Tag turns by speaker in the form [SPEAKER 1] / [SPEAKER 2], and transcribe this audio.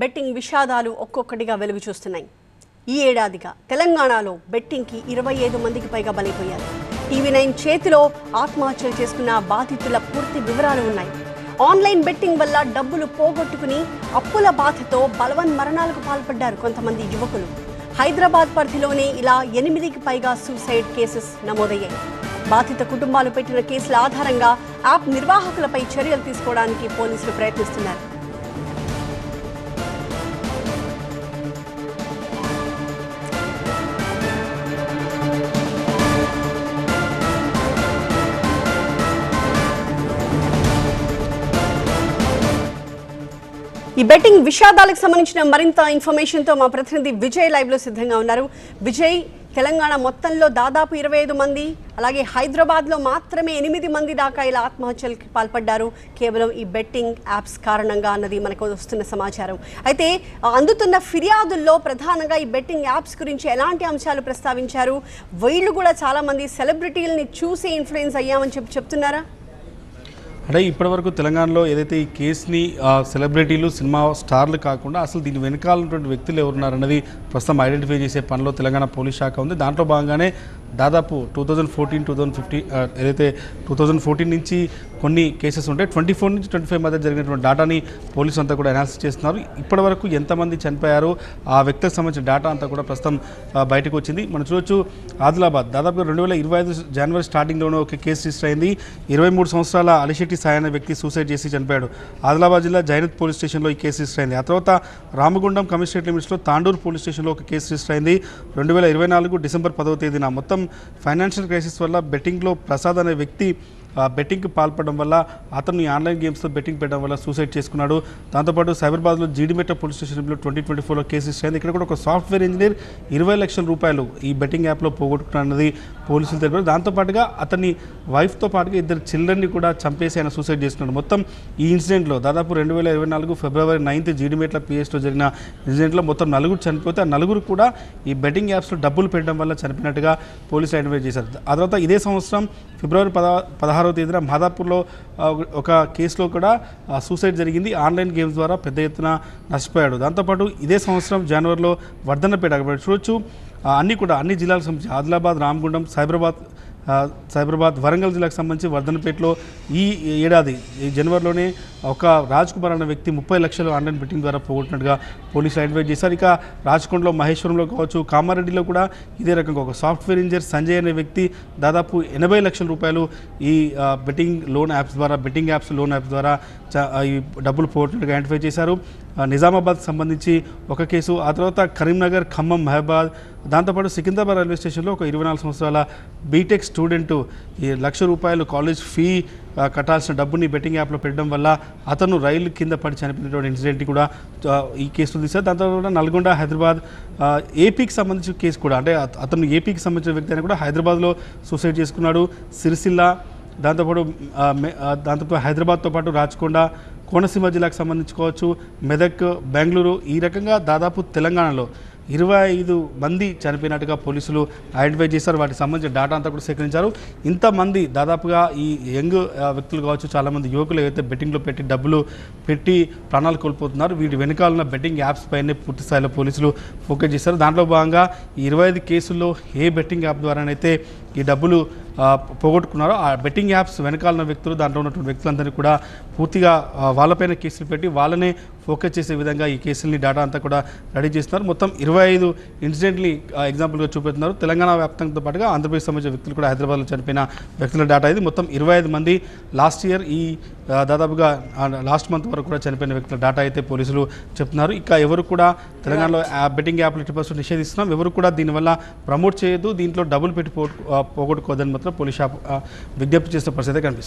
[SPEAKER 1] Betting విషాదాలు ఒక్కొక్కటిగా వెలుగు చూస్తున్నాయి. ఈ ఏడాదిగా తెలంగాణలో బెట్టింగ్కి ఇరవై ఐదు మందికి పైగా బలైపోయారు. టీవీ నైన్ చేతిలో ఆత్మహత్యలు చేసుకున్న బాధితుల పూర్తి వివరాలు ఉన్నాయి. ఆన్లైన్ బెట్టింగ్ వల్ల డబ్బులు పోగొట్టుకుని అప్పుల బాధతో బలవన్ మరణాలకు పాల్పడ్డారు కొంతమంది యువకులు. హైదరాబాద్ పరిధిలోనే ఇలా ఎనిమిదికి పైగా సూసైడ్ కేసెస్ నమోదయ్యాయి. బాధిత కుటుంబాలు పెట్టిన కేసుల ఆధారంగా యాప్ నిర్వాహకులపై చర్యలు తీసుకోవడానికి పోలీసులు ప్రయత్నిస్తున్నారు. ఈ బెట్టింగ్ విషాదాలకు సంబంధించిన మరింత ఇన్ఫర్మేషన్తో మా ప్రతినిధి విజయ్ లైవ్లో సిద్ధంగా ఉన్నారు. విజయ్ తెలంగాణ మొత్తంలో దాదాపు ఇరవై ఐదు మంది అలాగే హైదరాబాద్లో మాత్రమే ఎనిమిది మంది దాకా ఇలా ఆత్మహత్యలకు పాల్పడ్డారు. కేవలం ఈ బెట్టింగ్ యాప్స్ కారణంగా అన్నది మనకు వస్తున్న సమాచారం. అయితే అందుతున్న ఫిర్యాదుల్లో ప్రధానంగా ఈ బెట్టింగ్ యాప్స్ గురించి ఎలాంటి అంశాలు ప్రస్తావించారు? వీళ్ళు కూడా చాలా మంది సెలబ్రిటీలని చూసి ఇన్ఫ్లుయెన్స్ అయ్యామని చెప్పి చెప్తున్నారా?
[SPEAKER 2] అంటే ఇప్పటివరకు తెలంగాణలో ఏదైతే ఈ కేసుని సెలబ్రిటీలు సినిమా స్టార్లు కాకుండా అసలు దీని వెనకాల ఉన్నటువంటి వ్యక్తులు ఎవరున్నారన్నది ప్రస్తుతం ఐడెంటిఫై చేసే పనిలో తెలంగాణ పోలీస్ శాఖ ఉంది. దాంట్లో భాగంగానే దాదాపు two thousand fourteen two thousand fifteen ఏదైతే టూ థౌజండ్ ఫోర్టీన్ నుంచి కొన్ని కేసెస్ ఉంటాయి ట్వంటీ ఫోర్ నుంచి ట్వంటీ ఫైవ్ మధ్య జరిగినటువంటి డేటాని పోలీసు అంతా కూడా అనాలిసిస్ చేస్తున్నారు. ఇప్పటివరకు ఎంతమంది చనిపోయారో? ఆ వ్యక్తికి సంబంధించిన డేటా అంతా కూడా ప్రస్తుతం బయటకు వచ్చింది. మనం చూడొచ్చు ఆదిలాబాద్ దాదాపుగా రెండు వేల ఇరవై ఐదు జనవరి స్టార్టింగ్లోనే ఒక కేసు రిజిస్టర్ అయింది. ఇరవై మూడు సంవత్సరాల అలిశెట్టి సాయి అనే వ్యక్తి సూసైడ్ చేసి చనిపోయాడు. ఆదిలాబాద్ జిల్లా జైనత్ పోలీస్ స్టేషన్లో ఈ కేసు రిజిస్టర్ అయింది. ఆ తర్వాత రామగుండం కమిషనరేట్ లిమిట్స్లో తాండూరు పోలీస్ స్టేషన్లో ఒక కేసు రిజిస్టర్ అయింది. రెండు వేల ఇరవై నాలుగు డిసెంబర్ పదవ తేదీన మొత్తం ఫైనాన్షియల్ క్రైసిస్ వల్ల బెట్టింగ్లో ప్రసాద్ అనే వ్యక్తి బెట్టింగ్కి పాల్పడడం వల్ల అతను ఈ ఆన్లైన్ గేమ్స్తో బెట్టింగ్ పెట్టడం వల్ల సూసైడ్ చేసుకున్నాడు. దాంతోపాటు సైబరాబాద్లో జీడిమెట్ట పోలీస్ స్టేషన్లో ట్వంటీ ట్వంటీ ఫోర్లో కేసు ఇచ్చింది ఇక్కడ కూడా ఒక సాఫ్ట్వేర్ ఇంజనీర్ ఇరవై లక్షల రూపాయలు ఈ బెట్టింగ్ యాప్లో పోగొట్టుకున్నది పోలీసులు తెలిపారు. దాంతోపాటుగా అతని వైఫ్తో పాటుగా ఇద్దరు చిల్డ్రన్ని కూడా చంపేసి ఆయన సూసైడ్ చేసుకున్నాడు. మొత్తం ఈ ఇన్సిడెంట్లో దాదాపు రెండు వేల ఇరవై నాలుగు ఫిబ్రవరి నైన్త్ జీడిమెట్ల పిఎస్లో జరిగిన ఇన్సిడెంట్లో మొత్తం నలుగురు చనిపోతే ఆ నలుగురు కూడా ఈ బెట్టింగ్ యాప్స్లో డబ్బులు పెట్టడం వల్ల చనిపోయినట్టుగా పోలీసులు ఐడెంటిఫై చేశారు. ఆ తర్వాత ఇదే సంవత్సరం ఫిబ్రవరి పద పదహారవ తేదీన మాదాపూర్లో ఒక కేసులో కూడా సూసైడ్ జరిగింది. ఆన్లైన్ గేమ్స్ ద్వారా పెద్ద ఎత్తున నష్టపోయాడు. దాంతోపాటు ఇదే సంవత్సరం జనవరిలో వర్ధన్నపేట చూడొచ్చు. అన్ని కూడా అన్ని జిల్లాలకు సంబంధించి ఆదిలాబాద్ రామగుండం సైబరాబాద్ సైబరాబాద్ వరంగల్ జిల్లాకు సంబంధించి వర్ధనపేటలో ఈ ఏడాది ఈ జనవరిలోనే ఒక రాజ్ కుమార్ అనే వ్యక్తి ముప్పై లక్షలు ఆన్లైన్ బెట్టింగ్ ద్వారా పోగొట్టినట్టుగా పోలీసులు ఐడెంటిఫై చేశారు. ఇక రాజకొండలో మహేశ్వరంలో కావచ్చు కామారెడ్డిలో కూడా ఇదే రకంగా ఒక సాఫ్ట్వేర్ ఇంజనీర్ సంజయ్ అనే వ్యక్తి దాదాపు ఎనభై లక్షల రూపాయలు ఈ బెట్టింగ్ లోన్ యాప్స్ ద్వారా బెట్టింగ్ యాప్స్ లోన్ యాప్స్ ద్వారా ఈ డబ్బులు పోగొట్టినట్టుగా ఐడెంటిఫై చేశారు. నిజామాబాద్ సంబంధించి ఒక కేసు ఆ తర్వాత కరీంనగర్ ఖమ్మం మహబాద్ దాంతోపాటు సికింద్రాబాద్ రైల్వే స్టేషన్లో ఒక ఇరవై నాలుగు సంవత్సరాల బీటెక్ స్టూడెంట్ ఈ లక్ష రూపాయలు కాలేజ్ ఫీ కట్టాల్సిన డబ్బుని బెట్టింగ్ యాప్లో పెట్టడం వల్ల అతను రైలు కింద పడి చనిపోయినటువంటి ఇన్సిడెంట్ కూడా ఈ కేసులు తీశారు. దాంతో కూడా నల్గొండ హైదరాబాద్ ఏపీకి సంబంధించిన కేసు కూడా అంటే అతను ఏపీకి సంబంధించిన వ్యక్తి అని కూడా హైదరాబాద్లో సూసైడ్ చేసుకున్నాడు. సిరిసిల్ల దాంతోపాటు దాంతోపాటు హైదరాబాద్తో పాటు రాచకొండ కోనసీమ జిల్లాకు సంబంధించుకోవచ్చు మెదక్ బెంగళూరు ఈ రకంగా దాదాపు తెలంగాణలో ఇరవై ఐదు మంది చనిపోయినట్టుగా పోలీసులు ఐడెంటిఫై చేశారు. వాటికి సంబంధించిన డేటా అంతా కూడా సేకరించారు. ఇంతమంది దాదాపుగా ఈ యంగ్ వ్యక్తులు కావచ్చు చాలామంది యువకులు ఏవైతే బెట్టింగ్లో పెట్టి డబ్బులు పెట్టి ప్రాణాలు కోల్పోతున్నారు వీటి వెనకాలన్న బెట్టింగ్ యాప్స్ పైనే పూర్తి స్థాయిలో పోలీసులు ఫోకస్ చేశారు. దాంట్లో భాగంగా ఈ ఇరవై ఐదు కేసుల్లో ఏ బెట్టింగ్ యాప్ ద్వారానైతే ఈ డబ్బులు పోగొట్టుకున్నారో ఆ బెట్టింగ్ యాప్స్ వెనకాల ఉన్న వ్యక్తులు దాంట్లో ఉన్నటువంటి వ్యక్తులందరినీ కూడా పూర్తిగా వాళ్ళపైన కేసులు పెట్టి వాళ్ళనే ఫోకస్ చేసే విధంగా ఈ కేసుల్ని డేటా అంతా కూడా రెడీ చేస్తున్నారు. మొత్తం ఇరవై ఐదు ఇన్సిడెంట్ని ఎగ్జాంపుల్గా చూపెడుతున్నారు. తెలంగాణ వ్యాప్తంతో పాటుగా ఆంధ్రప్రదేశ్ సంబంధించిన వ్యక్తులు కూడా హైదరాబాద్లో చనిపోయిన వ్యక్తుల డేటా ఇది. మొత్తం ఇరవై ఐదు మంది లాస్ట్ ఇయర్ ఈ దాదాపుగా లాస్ట్ మంత్ వరకు కూడా చనిపోయిన వ్యక్తుల డేటా అయితే పోలీసులు చెప్తున్నారు. ఇక ఎవరు కూడా తెలంగాణలో బెట్టింగ్ యాప్లు ఎట్టి పర్సెంట్ నిషేధిస్తున్నాం. ఎవరు కూడా దీనివల్ల ప్రమోట్ చేయొద్దు. దీంట్లో డబ్బులు పెట్టి పోగొట్టు- ఆ, పోగొట్టుకోవద్దని మాత్రం పోలీస్ విజ్ఞప్తి చేసిన పరిస్థితి కనిపిస్తుంది.